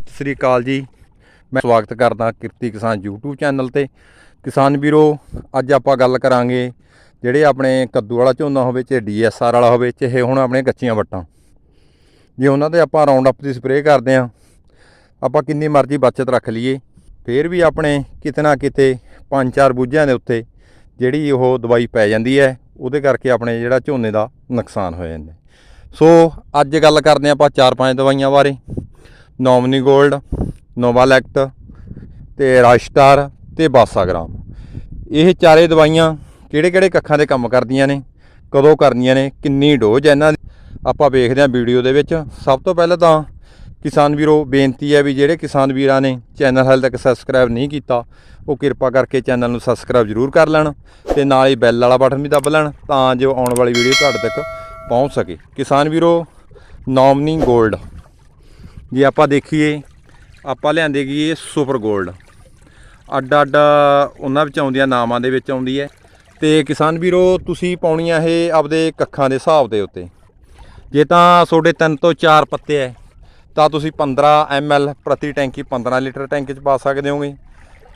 ਸਤਿ ਸ੍ਰੀ ਅਕਾਲ ਜੀ। ਮੈਂ ਸਵਾਗਤ ਕਰਦਾ ਕਿਰਤੀ ਕਿਸਾਨ YouTube ਚੈਨਲ ਤੇ। ਕਿਸਾਨ ਵੀਰੋ, ਅੱਜ ਆਪਾਂ ਗੱਲ ਕਰਾਂਗੇ ਜਿਹੜੇ ਆਪਣੇ ਕੱਦੂ ਵਾਲਾ ਝੋਨਾ ਹੋਵੇ, ਚਾਹੇ DSR ਵਾਲਾ ਹੋਵੇ, ਚਾਹੇ ਹੁਣ ਆਪਣੇ ਕੱਚੀਆਂ ਵੱਟਾਂ। ਜੇ ਉਹਨਾਂ ਤੇ ਆਪਾਂ ਰਾਉਂਡ ਅਪ ਦੀ ਸਪਰੇਅ ਕਰਦੇ ਆਂ ਆਪਾਂ ਕਿੰਨੀ ਮਰਜ਼ੀ ਬਚਤ ਰੱਖ ਲਈਏ। ਫੇਰ ਵੀ ਆਪਣੇ ਕਿਤੇ ਨਾ ਕਿਤੇ ਪੰਜ ਚਾਰ ਬੂਝਿਆਂ ਦੇ ਉੱਤੇ ਜਿਹੜੀ ਉਹ ਦਵਾਈ ਪੈ ਜਾਂਦੀ ਹੈ, ਉਹਦੇ ਕਰਕੇ ਆਪਣੇ ਜਿਹੜਾ ਝੋਨੇ ਦਾ ਨੁਕਸਾਨ ਹੋ ਜਾਂਦਾ ਸੋ, ਅੱਜ ਗੱਲ ਕਰਦੇ ਹਾਂ ਆਪਾਂ ਚਾਰ ਪੰਜ ਦਵਾਈਆਂ ਬਾਰੇ। ਨੋਮਨੀ 골ਡ ਨੋਵਾਲੈਕਟ ਤੇ ਰਾਸ਼ਟਾਰ ਤੇ ਬਾਸਾਗ੍ਰਾਮ। ਇਹ ਚਾਰੇ ਦਵਾਈਆਂ ਕਿਹੜੇ ਕਿਹੜੇ ਕੱਖਾਂ ਦੇ ਕੰਮ ਕਰਦੀਆਂ ਨੇ, ਕਦੋਂ ਕਰਨੀਆਂ ਨੇ, ਕਿੰਨੀ ਡੋਜ਼ ਹੈ ਇਹਨਾਂ ਦੀ, ਆਪਾਂ ਵੇਖਦੇ ਹਾਂ ਵੀਡੀਓ ਦੇ ਵਿੱਚ। ਸਭ ਤੋਂ ਪਹਿਲਾਂ ਤਾਂ ਕਿਸਾਨ ਵੀਰੋ, ਬੇਨਤੀ ਹੈ ਵੀ ਜਿਹੜੇ ਕਿਸਾਨ ਵੀਰਾਂ ਨੇ ਚੈਨਲ ਹਾਲੇ ਤੱਕ ਸਬਸਕ੍ਰਾਈਬ ਨਹੀਂ ਕੀਤਾ, ਉਹ ਕਿਰਪਾ ਕਰਕੇ ਚੈਨਲ ਨੂੰ ਸਬਸਕ੍ਰਾਈਬ ਜ਼ਰੂਰ ਕਰ ਲੈਣ ਤੇ ਨਾਲ ਹੀ ਬੈਲ ਵਾਲਾ ਬਟਨ ਵੀ ਦੱਬ ਲੈਣ ਤਾਂ ਜੋ ਆਉਣ ਵਾਲੀ ਵੀਡੀਓ ਤੁਹਾਡੇ ਤੱਕ ਪਹੁੰਚ ਸਕੇ। ਕਿਸਾਨ ਵੀਰੋ, ਨੋਮਨੀ 골ਡ ਜੇ ਆਪਾਂ ਦੇਖੀਏ, ਆਪਾਂ ਲਿਆਂਦੇ ਗਈ ਇਹ ਸੁਪਰ 골ਡ ਅੱਡ ਅੱਡ ਉਹਨਾਂ ਵਿੱਚ ਆਉਂਦੀਆਂ, ਨਾਮਾਂ ਦੇ ਵਿੱਚ ਆਉਂਦੀ ਹੈ। ਤੇ ਕਿਸਾਨ ਵੀਰੋ, ਤੁਸੀਂ ਪਾਉਣੀਆਂ ਇਹ ਆਪਦੇ ਕੱਖਾਂ ਦੇ ਹਿਸਾਬ ਦੇ ਉੱਤੇ। ਜੇ ਤਾਂ ਤੁਹਾਡੇ ਤਿੰਨ ਤੋਂ ਚਾਰ ਪੱਤੇ ਹੈ, ਤਾਂ ਤੁਸੀਂ 15 ml ਪ੍ਰਤੀ ਟੈਂਕੀ 15 ਲੀਟਰ ਟੈਂਕੀ 'ਚ ਪਾ ਸਕਦੇ ਹੋਗੇ।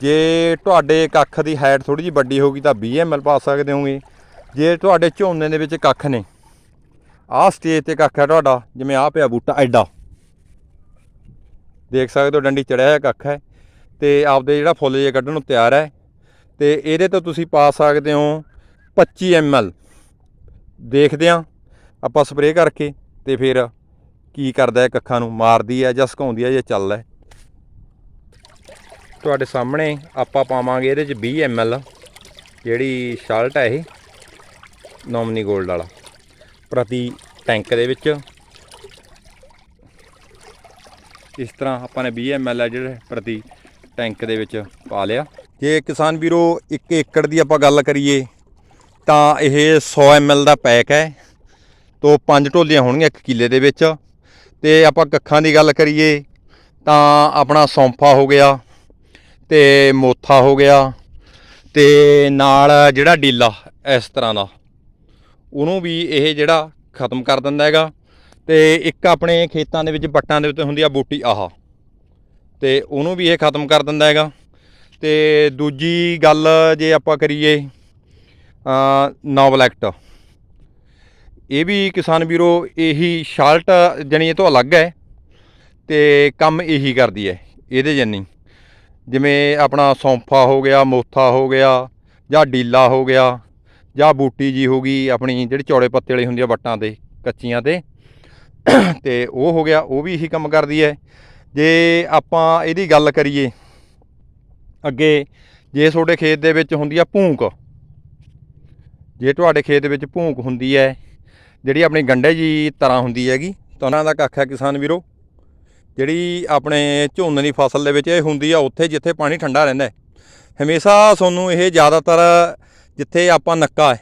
ਜੇ ਤੁਹਾਡੇ ਕੱਖ ਦੀ ਹਾਈਟ ਥੋੜੀ ਜਿਹੀ ਵੱਡੀ ਹੋਗੀ ਤਾਂ 20 ml ਪਾ ਸਕਦੇ ਹੋਗੇ। ਜੇ ਤੁਹਾਡੇ ਝੋਨੇ ਦੇ ਵਿੱਚ ਕੱਖ ਨੇ, ਆਹ ਸਟੇਜ ਤੇ ਕੱਖ ਹੈ ਤੁਹਾਡਾ, ਜਿਵੇਂ ਆਹ ਪਿਆ ਬੂਟਾ, ਐਡਾ। ਦੇਖ ਸਕਦੇ ਹੋ ਡੰਡੀ ਚੜਿਆ ਹੋਇਆ ਕੱਖ ਹੈ ਤੇ ਆਪਦੇ ਜਿਹੜਾ ਫੁੱਲ ਜੇ ਕੱਢਣ ਨੂੰ ਤਿਆਰ ਹੈ ਤੇ ਇਹਦੇ ਤੋਂ ਤੁਸੀਂ ਪਾ ਸਕਦੇ ਹੋ 25 ml ਦੇਖਦੇ ਹਾਂ, ਆਪਾਂ ਸਪਰੇਅ ਕਰਕੇ ਤੇ ਫਿਰ ਕੀ ਕਰਦਾ ਹੈ ਕੱਖਾਂ ਨੂੰ, ਮਾਰਦੀ ਹੈ ਜਾਂ ਸੁਕਾਉਂਦੀ ਹੈ ਜਾਂ ਚੱਲਦਾ ਤੁਹਾਡੇ ਸਾਹਮਣੇ ਆਪਾਂ ਪਾਵਾਂਗੇ ਇਹਦੇ ਚ 20 ml ਜਿਹੜੀ ਸ਼ਾਲਟ ਹੈ ਇਹ, ਨੋਮਨੀ 골ਡ ਵਾਲਾ, ਪ੍ਰਤੀ ਟੈਂਕ ਦੇ ਵਿੱਚ। ਇਸ ਤਰ੍ਹਾਂ ਆਪਾਂ ਨੇ 20 ml ਹੈ ਜਿਹੜੇ ਪ੍ਰਤੀ ਟੈਂਕ ਦੇ ਵਿੱਚ ਪਾ ਲਿਆ। ਜੇ ਕਿਸਾਨ ਵੀਰੋ 1 ਏਕੜ ਦੀ ਆਪਾਂ ਗੱਲ ਕਰੀਏ, ਤਾਂ ਇਹ 100 ml ਦਾ ਪੈਕ ਹੈ। ਤੋਂ ਪੰਜ ਢੋਲੀਆਂ ਹੋਣਗੀਆਂ 1 ਕਿੱਲੇ ਦੇ ਵਿੱਚ। ਤੇ ਆਪਾਂ ਕੱਖਾਂ ਦੀ ਗੱਲ ਕਰੀਏ, ਤਾਂ ਆਪਣਾ ਸੌਂਫਾ ਹੋ ਗਿਆ, ਤੇ ਮੋਥਾ ਹੋ ਗਿਆ, ਤੇ ਨਾਲ ਜਿਹੜਾ ਡੀਲਾ ਇਸ ਤਰ੍ਹਾਂ ਦਾ, ਉਹਨੂੰ ਵੀ ਇਹ ਜਿਹੜਾ ਖਤਮ ਕਰ ਦਿੰਦਾ ਹੈਗਾ। ਤੇ ਇੱਕ ਆਪਣੇ ਖੇਤਾਂ ਦੇ ਵਿੱਚ ਬੱਟਾਂ ਦੇ ਉੱਤੇ ਹੁੰਦੀ ਆ ਬੂਟੀ, ਆਹ। ਤੇ ਉਹਨੂੰ ਵੀ ਇਹ ਖਤਮ ਕਰ ਦਿੰਦਾ ਹੈਗਾ। ਤੇ ਦੂਜੀ ਗੱਲ ਜੇ ਆਪਾਂ ਕਰੀਏ ਨੋਵਲੈਕਟ ਇਹ ਵੀ ਕਿਸਾਨ ਵੀਰੋ, ਇਹੀ ਸ਼ਾਲਟ ਜਣੀ ਇਹ ਤੋਂ ਅਲੱਗ ਹੈ ਤੇ ਕੰਮ ਇਹੀ ਕਰਦੀ ਹੈ, ਇਹਦੇ ਜੰਨੀ ਜਿਵੇਂ ਆਪਣਾ ਸੌਂਫਾ ਹੋ ਗਿਆ, ਮੋਥਾ ਹੋ ਗਿਆ, ਜਾਂ ਡੀਲਾ ਹੋ ਗਿਆ, ਜਾਂ ਬੂਟੀ ਜੀ ਹੋ ਗਈ, ਆਪਣੀ ਜਿਹੜੀ ਚੌੜੇ ਪੱਤੇ ਵਾਲੀ ਹੁੰਦੀ ਆ ਵੱਟਾਂ ਤੇ, ਕੱਚੀਆਂ ਤੇ। ਤੇ ਉਹ ਹੋ ਗਿਆ, ਉਹ ਵੀ ਇਹੀ ਕੰਮ ਕਰਦੀ ਹੈ। ਜੇ ਆਪਾਂ ਇਹਦੀ ਗੱਲ ਕਰੀਏ, ਅੱਗੇ ਜੇ ਤੁਹਾਡੇ ਖੇਤ ਦੇ ਵਿੱਚ ਹੁੰਦੀ ਆ ਭੂੰਕ, ਜੇ ਤੁਹਾਡੇ ਖੇਤ ਦੇ ਵਿੱਚ ਭੂੰਕ ਹੁੰਦੀ ਹੈ, ਜਿਹੜੀ ਆਪਣੀ ਗੰਡੇ ਜੀ ਤਰ੍ਹਾਂ ਹੁੰਦੀ ਹੈਗੀ, ਤਾਂ ਉਹਨਾਂ ਦਾ ਕੱਖ ਹੈ ਕਿਸਾਨ ਵੀਰੋ। ਜਿਹੜੀ ਆਪਣੇ ਝੋਨੇ ਦੀ ਫਸਲ ਦੇ ਵਿੱਚ ਇਹ ਹੁੰਦੀ ਆ, ਉੱਥੇ ਜਿੱਥੇ ਪਾਣੀ ਠੰਡਾ ਰਹਿੰਦਾ ਹਮੇਸ਼ਾ ਤੁਹਾਨੂੰ ਇਹ ਜ਼ਿਆਦਾਤਰ ਜਿੱਥੇ ਆਪਾਂ ਨੱਕਾ ਹੈ,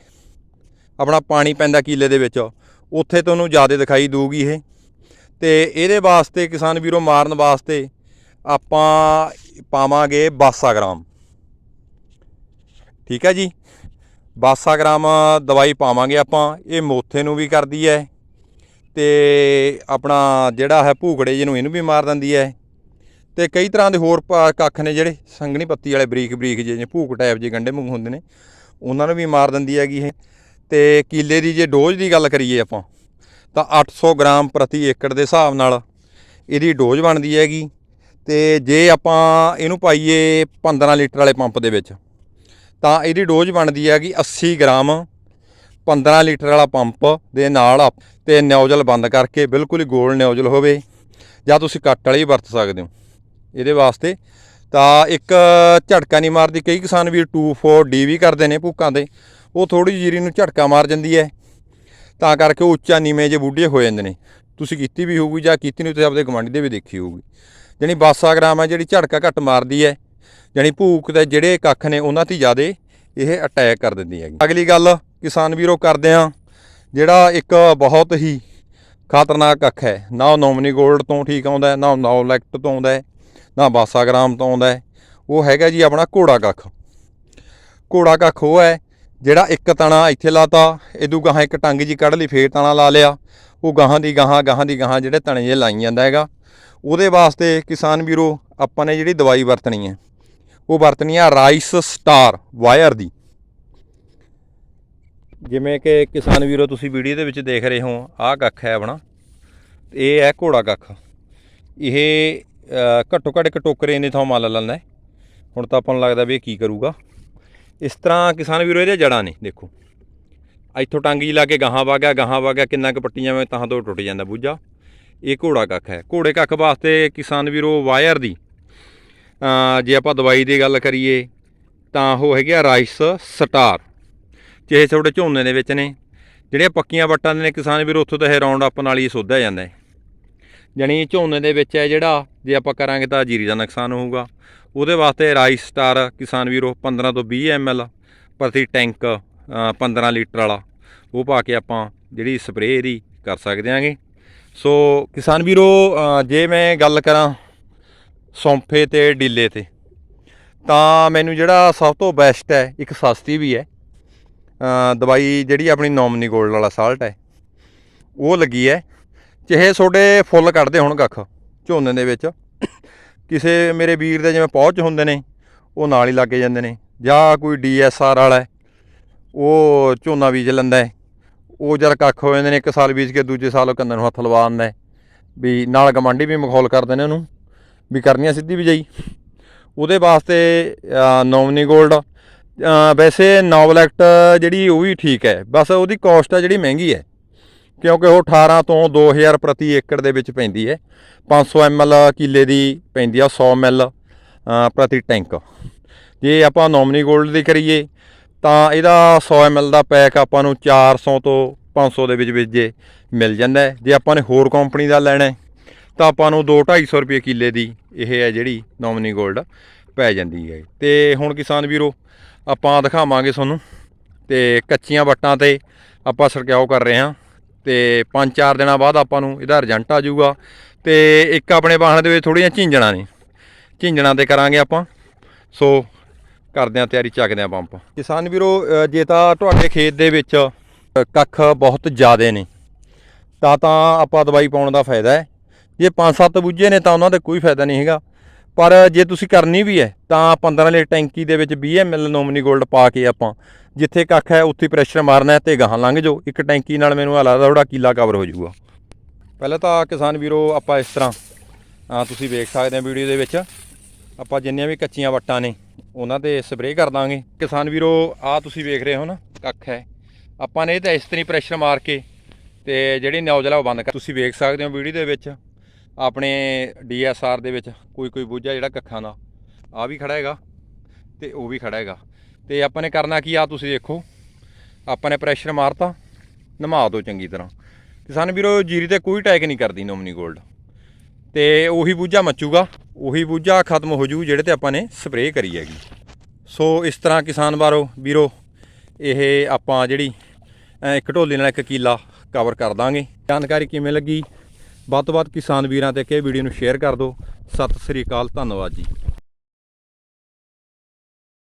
ਆਪਣਾ ਪਾਣੀ ਪੈਂਦਾ ਕੀਲੇ ਦੇ ਵਿੱਚ ਉੱਥੇ ਤੁਹਾਨੂੰ ਜ਼ਿਆਦਾ ਦਿਖਾਈ ਦਊਗੀ ਇਹ। ਤੇ ਇਹਦੇ ਵਾਸਤੇ ਕਿਸਾਨ ਵੀਰੋ ਮਾਰਨ ਵਾਸਤੇ ਆਪਾਂ ਪਾਵਾਂਗੇ ਬਾਸਾਗ੍ਰਾਮ ਠੀਕ ਹੈ ਜੀ? ਬਾਸਾਗ੍ਰਾਮ ਦਵਾਈ ਪਾਵਾਂਗੇ ਆਪਾਂ। ਇਹ ਮੋਥੇ ਨੂੰ ਵੀ ਕਰਦੀ ਹੈ ਤੇ ਆਪਣਾ ਜਿਹੜਾ ਹੈ ਭੂਖੜੇ ਜਿਹਨੂੰ ਇਹਨੂੰ ਵੀ ਮਾਰ ਦਿੰਦੀ ਹੈ। ਤੇ ਕਈ ਤਰ੍ਹਾਂ ਦੇ ਹੋਰ ਪ- ਕੱਖ ਨੇ ਜਿਹੜੇ ਸੰਘਣੀ ਪੱਤੀ ਵਾਲੇ ਬਰੀਕ ਬਰੀਕ ਜਿਹੇ, ਭੂਕ ਟਾਈਪ ਜਿਹੇ ਗੰਡੇ ਮੂੰਹ ਹੁੰਦੇ ਨੇ, ਉਹਨਾਂ ਨੂੰ ਵੀ ਮਾਰ ਦਿੰਦੀ ਹੈਗੀ ਇਹ। ਤੇ ਕੀਲੇ ਦੀ ਜੇ ਡੋਜ਼ ਦੀ ਗੱਲ ਕਰੀਏ ਆਪਾਂ, ਤਾਂ 800 ਗ੍ਰਾਮ ਪ੍ਰਤੀ ਏਕੜ ਦੇ ਹਿਸਾਬ ਨਾਲ ਇਹਦੀ ਡੋਜ਼ ਬਣਦੀ ਹੈਗੀ ਤੇ ਜੇ ਆਪਾਂ ਇਹਨੂੰ ਪਾਈਏ 15 ਲੀਟਰ ਵਾਲੇ ਪੰਪ ਦੇ ਵਿੱਚ, ਤਾਂ ਇਹਦੀ ਡੋਜ਼ ਬਣਦੀ ਹੈਗੀ 80 ਗ੍ਰਾਮ 15 ਲੀਟਰ ਵਾਲਾ ਪੰਪ ਦੇ ਨਾਲ ਤੇ ਨਿਊਜ਼ਲ ਬੰਦ ਕਰਕੇ ਬਿਲਕੁਲ ਹੀ ਗੋਲ ਨਿਊਜ਼ਲ ਹੋਵੇ ਜਾਂ ਤੁਸੀਂ ਕੱਟ ਵਾਲੀ ਵਰਤ ਸਕਦੇ ਹੋ ਇਹਦੇ ਵਾਸਤੇ, ਤਾਂ ਇੱਕ ਝਟਕਾ ਨਹੀਂ ਮਾਰਦੀ, ਕਈ ਕਿਸਾਨ ਵੀ 24D ਵੀ ਕਰਦੇ ਨੇ ਭੂਕਾਂ ਦੇ ਉਹ ਥੋੜੀ ਜੀਰੀ ਨੂੰ ਝਟਕਾ ਮਾਰ ਜਾਂਦੀ ਹੈ। ਤਾਂ ਕਰਕੇ ਉਹ ਉੱਚਾ ਨੀਵੇਂ ਜੇ ਬੁੱਢੇ ਹੋ ਜਾਂਦੇ ਨੇ। ਤੁਸੀਂ ਕੀਤੀ ਵੀ ਹੋਊਗੀ ਜਾਂ ਕੀਤੀ ਨਹੀਂ, ਤੁਸੀਂ ਆਪਦੇ ਗਵਾਂਢੀ ਦੇ ਵੀ ਦੇਖੀ ਹੋਊਗੀ। ਜਾਣੀ ਬਾਸਾਗ੍ਰਾਮ ਹੈ, ਜਿਹੜੀ ਝਟਕਾ ਘੱਟ ਮਾਰਦੀ ਹੈ। ਜਾਣੀ ਭੂਕ ਦੇ ਜਿਹੜੇ ਕੱਖ ਨੇ, ਉਹਨਾਂ ਤੇ ਜ਼ਿਆਦਾ ਇਹ ਅਟੈਕ ਕਰ ਦਿੰਦੀ ਹੈਗੀ। ਅਗਲੀ ਗੱਲ, ਕਿਸਾਨ ਵੀਰੋ, ਕਰਦੇ ਆ ਜਿਹੜਾ ਇੱਕ ਬਹੁਤ ਹੀ ਖਤਰਨਾਕ ਕੱਖ ਹੈ। ਨਾ ਉਹ ਨੋਮਨੀ 골ਡ ਤੋਂ ਠੀਕ ਆਉਂਦਾ ਨਾ ਉਹ ਨੌਲੈਕਟ ਤੋਂ ਆਉਂਦਾ ਨਾ ਬਾਸਾਗ੍ਰਾਮ ਤੋਂ ਆਉਂਦਾ ਉਹ ਹੈਗਾ ਜੀ ਆਪਣਾ ਘੋੜਾ ਕੱਖ। ਘੋੜਾ ਕੱਖ ਉਹ ਹੈ ਜਿਹੜਾ ਇੱਕ ਤਣਾ ਇੱਥੇ ਲਾਤਾ ਇਦੋਂ ਗਾਹਾਂ ਇੱਕ ਟੰਗ ਜੀ ਕੱਢ ਲਈ, ਫੇਰ ਤਣਾ ਲਾ ਲਿਆ। ਉਹ ਗਾਹਾਂ ਦੀ ਗਾਹਾਂ ਗਾਹਾਂ ਦੀ ਗਾਹਾਂ ਜਿਹੜੇ ਤਣੇ ਜੇ ਲਾਈ ਜਾਂਦਾ ਹੈਗਾ। ਉਹਦੇ ਵਾਸਤੇ ਕਿਸਾਨ ਵੀਰੋ, ਆਪਾਂ ਨੇ ਜਿਹੜੀ ਦਵਾਈ ਵਰਤਣੀ ਹੈ, ਉਹ ਵਰਤਣੀ ਆ ਰਾਈਸ ਸਟਾਰ ਵਾਇਰ ਦੀ। ਜਿਵੇਂ ਕਿ ਕਿਸਾਨ ਵੀਰੋ, ਤੁਸੀਂ ਵੀਡੀਓ ਦੇ ਵਿੱਚ ਦੇਖ ਰਹੇ ਹੋ, ਆਹ ਕੱਖ ਹੈ ਆਪਣਾ। ਇਹ ਹੈ ਘੋੜਾ ਕੱਖ। ਇਹ ਘੱਟੋ ਘੱਟ ਇੱਕ ਟੋਕਰੇ ਨੇ ਥਾਂ ਮਾਲ ਲੈਂਦਾ ਹੁਣ ਤਾਂ ਆਪਾਂ ਨੂੰ ਲੱਗਦਾ ਵੀ ਇਹ ਕੀ ਕਰੂਗਾ। ਇਸ ਤਰ੍ਹਾਂ ਕਿਸਾਨ ਵੀਰੋ, ਇਹਦੇ ਜੜਾਂ ਨੇ, ਦੇਖੋ। ਇੱਥੋਂ ਟਾਂਗੀ ਲਾ ਕੇ ਗਾਹਾਂ ਵਾ ਗਿਆ, ਗਾਹਾਂ ਵਾ ਗਿਆ, ਕਿੰਨਾ ਕੁ ਪੱਟੀਆਂ ਜਾਵੇਂ ਤਾਂ ਤੋਂ ਟੁੱਟ ਜਾਂਦਾ ਬੂਝਾ। ਇਹ ਘੋੜਾ ਕੱਖ ਹੈ। ਘੋੜੇ ਕੱਖ ਵਾਸਤੇ ਕਿਸਾਨ ਵੀਰੋ, ਵਾਇਰ ਦੀ ਜੇ ਆਪਾਂ ਦਵਾਈ ਦੀ ਗੱਲ ਕਰੀਏ, ਤਾਂ ਉਹ ਹੈਗੇ ਆ ਰਾਈਸ ਸਟਾਰ। ਜਿਹੇ ਛੋਟੇ ਝੋਨੇ ਦੇ ਵਿੱਚ ਨੇ। ਜਿਹੜੀਆਂ ਪੱਕੀਆਂ ਵੱਟਾਂ ਦੇ ਨੇ ਕਿਸਾਨ ਵੀਰੋ, ਉੱਥੋਂ ਤਾਂ ਇਹ ਰਾਉਂਡ ਅਪ ਨਾਲ ਹੀ ਸੋਧਿਆ ਜਾਂਦਾ ਹੈ। ਜਾਣੀ ਝੋਨੇ ਦੇ ਵਿੱਚ ਹੈ ਜਿਹੜਾ, ਜੇ ਆਪਾਂ ਕਰਾਂਗੇ ਤਾਂ ਜੀਰੀ ਦਾ ਨੁਕਸਾਨ ਹੋਊਗਾ। ਉਹਦੇ ਵਾਸਤੇ ਰਾਈਸ ਸਟਾਰ ਕਿਸਾਨ ਵੀਰੋ 15 ਤੋਂ 20 ਐਮਐਲ ਪ੍ਰਤੀ ਟੈਂਕ ਅ, 15 ਲੀਟਰ ਵਾਲਾ। ਉਹ ਪਾ ਕੇ ਆਪਾਂ ਜਿਹੜੀ ਸਪਰੇਅ ਇਹਦੀ ਕਰ ਸਕਦੇ ਆਂਗੇ। ਸੋ ਕਿਸਾਨ ਵੀਰੋ ਜੇ ਮੈਂ ਗੱਲ ਕਰਾਂ ਸੌਂਫੇ ਤੇ ਡੀਲੇ ਤੇ ਤਾਂ ਮੈਨੂੰ ਜਿਹੜਾ ਸਭ ਤੋਂ ਬੈਸਟ ਹੈ ਇੱਕ ਸਸਤੀ ਵੀ ਹੈ। ਦਵਾਈ ਜਿਹੜੀ ਆਪਣੀ ਨੋਮਨੀ ਗੋਲਡ ਵਾਲਾ ਸਾਲਟ ਹੈ ਉਹ ਲੱਗੀ ਹੈ। ਚਾਹੇ ਤੁਹਾਡੇ ਫੁੱਲ ਕੱਢਦੇ ਹੋਣ ਕੱਖ ਝੋਨੇ ਦੇ ਵਿੱਚ। ਕਿਸੇ ਮੇਰੇ ਵੀਰ ਦੇ ਜਿਵੇਂ ਪਹੁੰਚ ਹੁੰਦੇ ਨੇ ਉਹ ਨਾਲ ਹੀ ਲੱਗੇ ਜਾਂਦੇ ਨੇ। ਜਾਂ ਕੋਈ ਡੀਐਸਆਰ ਵਾਲਾ ਉਹ ਝੋਨਾ ਬੀਜ ਲੈਂਦਾ ਹੈ ਉਹ ਜਦ ਕੱਖ ਹੋ ਜਾਂਦੇ ਨੇ ਇੱਕ ਸਾਲ ਬੀਜ ਕੇ ਦੂਜੇ ਸਾਲ ਉਹ ਕੰਨਾਂ ਨੂੰ ਹੱਥ ਲਵਾ ਦਿੰਦਾ ਵੀ ਨਾਲ ਗਮਾਂਡੀ ਵੀ ਮਖੌਲ ਕਰਦੇ ਨੇ ਉਹਨੂੰ ਵੀ ਕਰਨੀਆਂ ਸਿੱਧੀ ਬਿਜਾਈ। ਉਹਦੇ ਵਾਸਤੇ ਅ, ਨੋਮਨੀ ਗੋਲਡ ਵੈਸੇ ਨੋਵਲ ਐਕਟ ਜਿਹੜੀ ਉਹ ਵੀ ਠੀਕ ਹੈ ਬਸ ਉਹਦੀ ਕਾਸਟ ਆ ਜਿਹੜੀ ਮਹਿੰਗੀ ਹੈ। ਕਿਉਂਕਿ ਉਹ 18 ਤੋਂ 2000 ਪ੍ਰਤੀ ਏਕੜ ਦੇ ਵਿੱਚ ਪੈਂਦੀ ਹੈ। 500 ml ਕਿੱਲੇ ਦੀ ਪੈਂਦੀ ਆ 100 ml ਅ, ਪ੍ਰਤੀ ਟੈਂਕ। ਜੇ ਆਪਾਂ ਨੋਮਨੀ ਗੋਲਡ ਦੀ ਕਰੀਏ ਤਾਂ ਇਹਦਾ 100 ml ਦਾ ਪੈਕ ਆਪਾਂ ਨੂੰ 400 ਤੋਂ 500 ਦੇ ਵਿੱਚ ਵਿੱਚ ਜੇ ਮਿਲ ਜਾਂਦਾ ਜੇ ਆਪਾਂ ਨੇ ਹੋਰ ਕੰਪਨੀ ਦਾ ਲੈਣਾ ਤਾਂ ਆਪਾਂ ਨੂੰ 2-250 ਰੁਪਏ ਕਿੱਲੇ ਦੀ ਇਹ ਹੈ ਜਿਹੜੀ ਨੋਮਨੀ ਗੋਲਡ ਪੈ ਜਾਂਦੀ ਹੈ। ਤੇ ਹੁਣ ਕਿਸਾਨ ਵੀਰੋ ਆਪਾਂ ਦਿਖਾਵਾਂਗੇ ਤੁਹਾਨੂੰ ਤੇ ਕੱਚੀਆਂ ਵੱਟਾਂ ਤੇ ਆਪਾਂ ਛਿੜਕਾਓ ਕਰ ਰਹੇ ਹਾਂ। ਤੇ 5-4 ਦਿਨਾਂ ਬਾਅਦ ਆਪਾਂ ਨੂੰ ਇਹਦਾ ਰਿਜ਼ਲਟ ਆ ਜਾਊਗਾ। ਤੇ ਇੱਕ ਆਪਣੇ ਵਾਹਣ ਦੇ ਵਿੱਚ ਥੋੜੀਆਂ ਝਿੰਜਣਾ ਨੇ। ਝਿੰਜਣਾ ਤੇ ਕਰਾਂਗੇ ਆਪਾਂ। ਸੋ ਕਰਦੇ ਹਾਂ ਤਿਆਰੀ, ਚੱਕਦੇ ਹਾਂ ਪੰਪ। ਕਿਸਾਨ ਵੀਰੋ ਜੇ ਤਾਂ ਤੁਹਾਡੇ ਖੇਤ ਦੇ ਵਿੱਚ ਕੱਖ ਬਹੁਤ ਜ਼ਿਆਦੇ ਨੇ, ਤਾਂ ਤਾਂ ਆਪਾਂ ਦਵਾਈ ਪਾਉਣ ਦਾ ਫਾਇਦਾ ਹੈ। ਜੇ 5-7 ਬੁੱਝੇ ਨੇ, ਤਾਂ ਉਹਨਾਂ ਤੇ ਕੋਈ ਫਾਇਦਾ ਨਹੀਂ ਹੈਗਾ। ਪਰ ਜੇ ਤੁਸੀਂ ਕਰਨੀ ਵੀ ਹੈ, ਤਾਂ 15 ਲੀਟਰ ਟੈਂਕੀ ਦੇ ਵਿੱਚ 20 ml ਨੋਮਨੀ ਗੋਲਡ ਪਾ ਕੇ ਆਪਾਂ ਜਿੱਥੇ ਕੱਖ ਹੈ, ਉੱਥੇ ਪ੍ਰੈਸ਼ਰ ਮਾਰਨਾ ਹੈ ਤੇ ਗਾਹਾਂ ਲੰਘ ਜਾਓ। ਇੱਕ ਟੈਂਕੀ ਨਾਲ ਮੈਨੂੰ ਹਾਲਾ ਥੋੜਾ ਕੀਲਾ ਕਵਰ ਹੋ ਜਾਊਗਾ। ਪਹਿਲਾਂ ਤਾਂ ਕਿਸਾਨ ਵੀਰੋ, ਆਪਾਂ ਇਸ ਤਰ੍ਹਾਂ ਆ ਤੁਸੀਂ ਵੇਖ ਸਕਦੇ ਹੋ ਵੀਡੀਓ ਦੇ ਵਿੱਚ, ਆਪਾਂ ਜਿੰਨੀਆਂ ਵੀ ਕੱਚੀਆਂ ਵੱਟਾਂ ਨੇ, ਉਹਨਾਂ ਤੇ ਸਪਰੇਅ ਕਰ ਦਾਂਗੇ। ਕਿਸਾਨ ਵੀਰੋ ਆ ਤੁਸੀਂ ਵੇਖ ਰਹੇ ਹੋ ਨਾ, ਕੱਖ ਹੈ। ਆਪਾਂ ਨੇ ਇਹ ਤਾਂ ਇਸ ਤਰ੍ਹਾਂ ਹੀ ਪ੍ਰੈਸ਼ਰ ਮਾਰ ਕੇ ਤੇ ਜਿਹੜੀ ਨੌਜਲਾ ਉਹ ਬੰਦ ਕਰ ਤੁਸੀਂ ਵੇਖ ਸਕਦੇ ਹੋ ਵੀਡੀਓ ਦੇ ਵਿੱਚ ਆਪਣੇ ਡੀਐਸਆਰ ਦੇ ਵਿੱਚ ਕੋਈ ਕੋਈ ਬੂਝਾ ਜਿਹੜਾ ਕੱਖਾਂ ਦਾ ਆ ਵੀ ਖੜਾ ਹੈਗਾ ਤੇ ਉਹ ਵੀ ਖੜਾ ਹੈਗਾ। ਤੇ ਆਪਾਂ ਨੇ ਕਰਨਾ ਕੀ ਆ ਤੁਸੀਂ ਦੇਖੋ ਆਪਾਂ ਨੇ ਪ੍ਰੈਸ਼ਰ ਮਾਰਤਾ ਨਮਾ ਦਿਓ ਚੰਗੀ ਤਰ੍ਹਾਂ। ਕਿਸਾਨ ਵੀਰੋ ਜੀਰੀ ਤੇ ਕੋਈ ਅਟੈਕ ਨਹੀਂ ਕਰਦੀ ਨੋਮਨੀ ਗੋਲਡ ਤੇ ਉਹੀ ਬੂਝਾ ਮੱਚੂਗਾ ਉਹੀ ਬੂਝਾ ਖਤਮ ਹੋ ਜੂ ਜਿਹੜੇ ਤੇ ਆਪਾਂ ਨੇ ਸਪਰੇਅ ਕਰੀ ਹੈਗੀ। ਸੋ ਇਸ ਤਰ੍ਹਾਂ ਕਿਸਾਨ ਬਾਰੋ ਵੀਰੋ ਇਹ ਆਪਾਂ ਜਿਹੜੀ ਅ, ਇੱਕ ਢੋਲੀ ਨਾਲ ਇੱਕ ਕੀਲਾ ਕਵਰ ਕਰ ਦਾਂਗੇ। ਜਾਣਕਾਰੀ ਕਿਵੇਂ ਲੱਗੀ? ਵੱਧ ਤੋਂ ਵੱਧ ਕਿਸਾਨ ਵੀਰਾਂ ਤੇ ਕਿ ਵੀਡੀਓ ਨੂੰ ਸ਼ੇਅਰ ਕਰ ਦਿਓ। ਸਤਿ ਸ੍ਰੀ ਅਕਾਲ, ਧੰਨਵਾਦ ਜੀ।